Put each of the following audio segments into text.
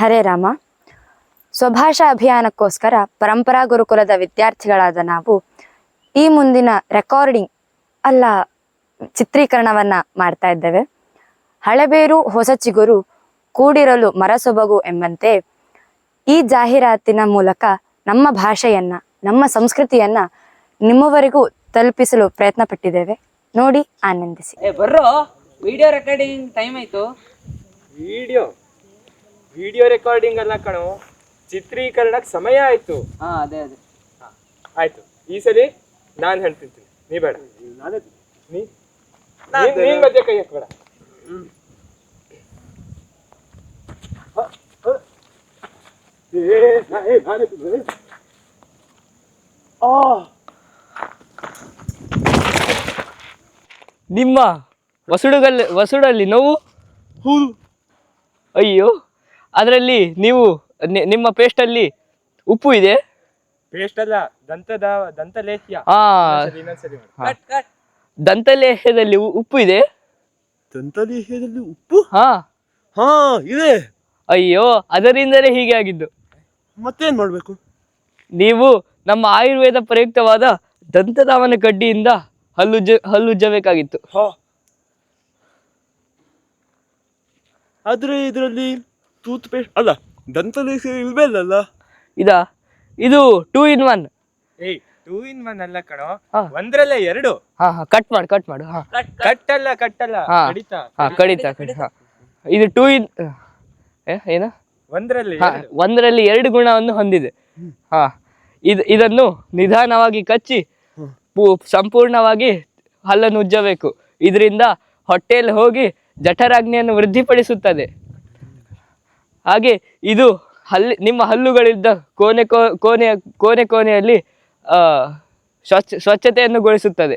ಹರೇ ರಾಮ. ಸ್ವಭಾಷಾ ಅಭಿಯಾನಕ್ಕೋಸ್ಕರ ಪರಂಪರಾ ಗುರುಕುಲದ ವಿದ್ಯಾರ್ಥಿಗಳಾದ ನಾವು ಈ ಮುಂದಿನ ರೆಕಾರ್ಡಿಂಗ್ ಅಲ್ಲ ಚಿತ್ರೀಕರಣವನ್ನ ಮಾಡ್ತಾ ಇದ್ದೇವೆ. ಹಳೆಬೇರು ಹೊಸ ಚಿಗುರು ಕೂಡಿರಲು ಮರಸೊಬಗು ಎಂಬಂತೆ ಈ ಜಾಹೀರಾತಿನ ಮೂಲಕ ನಮ್ಮ ಭಾಷೆಯನ್ನ ನಮ್ಮ ಸಂಸ್ಕೃತಿಯನ್ನ ನಿಮ್ಮವರೆಗೂ ತಲುಪಿಸಲು ಪ್ರಯತ್ನ ಪಟ್ಟಿದ್ದೇವೆ ನೋಡಿ ಆನಂದಿಸಿ. ಬರ್ರೋ ವಿಡಿಯೋ ರೆಕಾರ್ಡಿಂಗ್ ಟೈಮ್ ಆಯ್ತು. ವಿಡಿಯೋ ವಿಡಿಯೋ ರೆಕಾರ್ಡಿಂಗ್ ಅಲ್ಲ ಕಣೋ ಚಿತ್ರೀಕರಣಕ್ಕೆ ಸಮಯ ಆಯ್ತು. ಹಾ ಅದೇ ಅದೇ. ಆಯ್ತು. ಈ ಸಲಿ ನಾನು ಹೇಳ್ತಿರ್ತೀನಿ ನೀ ಬೇಡ. ನೀ? ನೀನ್- ಮಧ್ಯೆ ಕೈ ಹಾಕ್ಬೇಡ. ನಿಮ್ಮ ವಸುಡುಗಲ್ಲಿ ವಸುಡಲ್ಲಿ ನೋವು? ಹೌದು. ಅಯ್ಯೋ. ಅದರಲ್ಲಿ ನೀವು ನಿಮ್ಮ ಪೇಸ್ಟಲ್ಲಿ ಉಪ್ಪು ಇದೆ? ಪೇಸ್ಟ್ ಅಲ್ಲ ದಂತದ ದಂತಲೇಹ್ಯ. ಆ. ದಂತಲೇಹ್ಯದಲ್ಲಿ ಉಪ್ಪು ಇದೆ? ದಂತಲೇಹ್ಯದಲ್ಲಿ ಉಪ್ಪು? ಹಾ. ಹಾ ಇದೆ. ಅಯ್ಯೋ ಅದರಿಂದಲೇ ಹೀಗೆ ಆಗಿದ್ದು. ಮತ್ತೇನ್ ಮಾಡ್ಬೇಕು? ನೀವು ನಮ್ಮ ಆಯುರ್ವೇದ ಪ್ರಯುಕ್ತವಾದ ದಂತಧಾವನ ಕಡ್ಡಿಯಿಂದ ಹಲ್ಲುಜ್ಜ ಹಲ್ಲುಜ್ಜಬೇಕಾಗಿತ್ತು ಹಾ. ಆದ್ರೆ ಇದರಲ್ಲಿ ಟೂತ್ ಪೇಸ್ಟ್ ಅಲ್ಲ ದಂತದ ಇಲ್ವೇ ಅಲ್ಲ ಇದಾ? ಇದು ಟೂ ಇನ್ ಒನ್ ಏಯ್ ಟೂ ಇನ್ ಒನ್ ಅಲ್ಲ ಕಣೋ. ಹಾ. ಒಂದ್ರಲ್ಲೇ ಎರಡು. ಹಾ ಹಾ ಕಟ್ ಮಾಡು ಕಟ್ ಮಾಡು ಹಾ. ಕಟ್ ಕಟ್ ಅಲ್ಲ ಕಟ್ ಅಲ್ಲ ಹಾ. ಕಡಿತ. ಹಾ ಕಡಿತ ಕಡಿ ಹಾ ಇದು ಟೂ ಇನ್ ಏ ಏನ? ಒಂದ್ರಲ್ಲಿ ಹಾ ಎರಡು. ಒಂದರಲ್ಲಿ ಎರಡು ಗುಣವನ್ನು ಹೊಂದಿದೆ. ಹಾ ಇದು ಇದನ್ನು ನಿಧಾನವಾಗಿ ಕಚ್ಚಿ ಪೂ- ಸಂಪೂರ್ಣವಾಗಿ ಹಲ್ಲನ್ನು ಉಜ್ಜಬೇಕು. ಇದರಿಂದ ಹೊಟ್ಟೆಯಲ್ಲಿ ಹೋಗಿ ಜಠರಾಗ್ನಿಯನ್ನು ವೃದ್ಧಿಪಡಿಸುತ್ತದೆ. ಹಾಗೆ ಇದು ಹಲ್ಲಿ ನಿಮ್ಮ ಹಲ್ಲುಗಳಿದ್ದ ಕೋಣೆ ಕೋ ಕೋಣೆಯ ಕೋಣೆ ಕೋಣೆಯಲ್ಲಿ ಆ, ಸ್ವಚ್ಛ ಸ್ವಚ್ಛತೆಯನ್ನು ಗೊಳಿಸುತ್ತದೆ.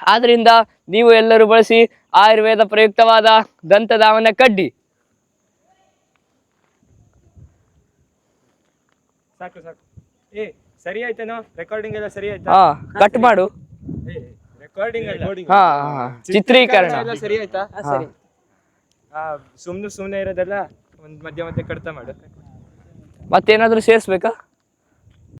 ಆದ್ದರಿಂದ ನೀವು ಎಲ್ಲರೂ ಬಳಸಿ ಆಯುರ್ವೇದ ಪ್ರಯುಕ್ತವಾದ ದಂತಧಾವನ ಕಡ್ಡಿ. ಸಾಕು ಸಾಕು. ಏ ಸರಿ ಆಯ್ತೇನೋ? ರೆಕಾರ್ಡಿಂಗ್ ಎಲ್ಲ ಸರಿ ಆಯ್ತಾ? ಹಾ ಕಟ್ ಮಾಡು. ರೆಕಾರ್ಡಿಂಗ್ ಅಲ್ಲ. ಹಾ ಹಾ, ಚಿತ್ರೀಕರಣ. ಸರಿ ಆಯ್ತಾ? ಹಾ, ಸರಿ ಆ ಸುಮ್ನೆ ಸುಮ್ನೆ ಇರೋದೆಲ್ಲ ಒಂದ್ ಮಧ್ಯ ಮಧ್ಯ ಕಡಿತ ಮಾಡು. ಮತ್ತೇನಾದ್ರೂ ಸೇರಿಸ್ಬೇಕಾ?